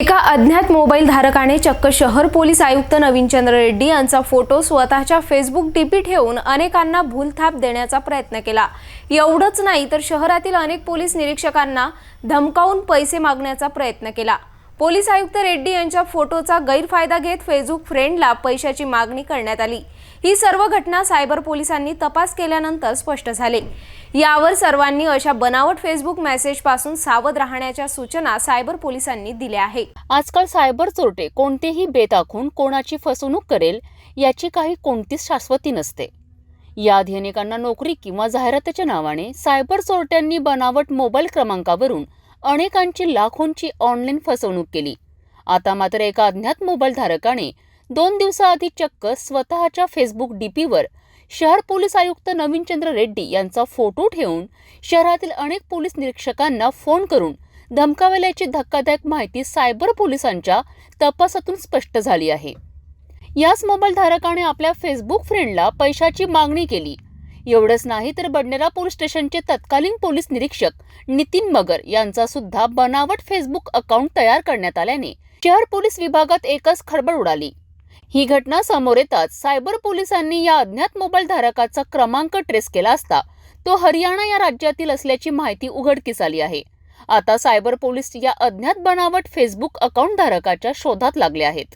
एका अज्ञात मोबाईल धारकाने चक्क शहर पोलीस आयुक्त नवीनचंद्र रेड्डी यांचा फोटो स्वतःच्या फेसबुक डीपी ठेवून अनेकांना भूलथाप देण्याचा प्रयत्न केला. एवढंच नाही तर शहरातील अनेक पोलीस निरीक्षकांना धमकावून पैसे मागण्याचा प्रयत्न केला. पोलीस आयुक्त रेड्डी यांच्या फोटोचा गैरफायदा घेत फेसबुक फ्रेंडला पैशाची मागणी करण्यात आली. ही सर्व घटना सायबर पोलिसांनी तपास केल्यानंतर स्पष्ट झाले. यावर सर्वांनी अशा बनावट फेसबुक मेसेजपासून सावध राहण्याच्या सूचना सायबर पोलिसांनी दिल्या आहे आजकाल सायबर चोरटे कोणतेही बेत आखून कोणाची फसवणूक करेल याची काही कोणतीच शाश्वती नसते. याआधी अनेकांना नोकरी किंवा जाहिरातीच्या नावाने सायबर चोरट्यांनी बनावट मोबाईल क्रमांकावरून अनेकांची लाखोंची ऑनलाईन फसवणूक केली. आता मात्र एका अज्ञात मोबाईल धारकाने दोन दिवसाआधी चक्क स्वतःच्या फेसबुक डीपीवर शहर पोलीस आयुक्त नवीनचंद्र रेड्डी यांचा फोटो ठेवून शहरातील अनेक पोलीस निरीक्षकांना फोन करून धमकावल्याची धक्कादायक माहिती सायबर पोलिसांच्या तपासातून स्पष्ट झाली आहे. याच मोबाईल धारकाने आपल्या फेसबुक फ्रेंडला पैशाची मागणी केली. एवढंच नाही तर बडनेरा पोलीस स्टेशनचे तत्कालीन पोलीस निरीक्षक नितीन मगर यांचा सुद्धा बनावट फेसबुक अकाउंट तयार करण्यात आल्याने शहर पोलीस विभागात एकच खळबळ उडाली. ही घटना समोर येताच सायबर पोलिसांनी या अज्ञात मोबाईल धारकाचा क्रमांक ट्रेस केला असता तो हरियाणा या राज्यातील असल्याची माहिती उघडकीस आली आहे. आता सायबर पोलीस या अज्ञात बनावट फेसबुक अकाउंट धारकाच्या शोधात लागले आहेत.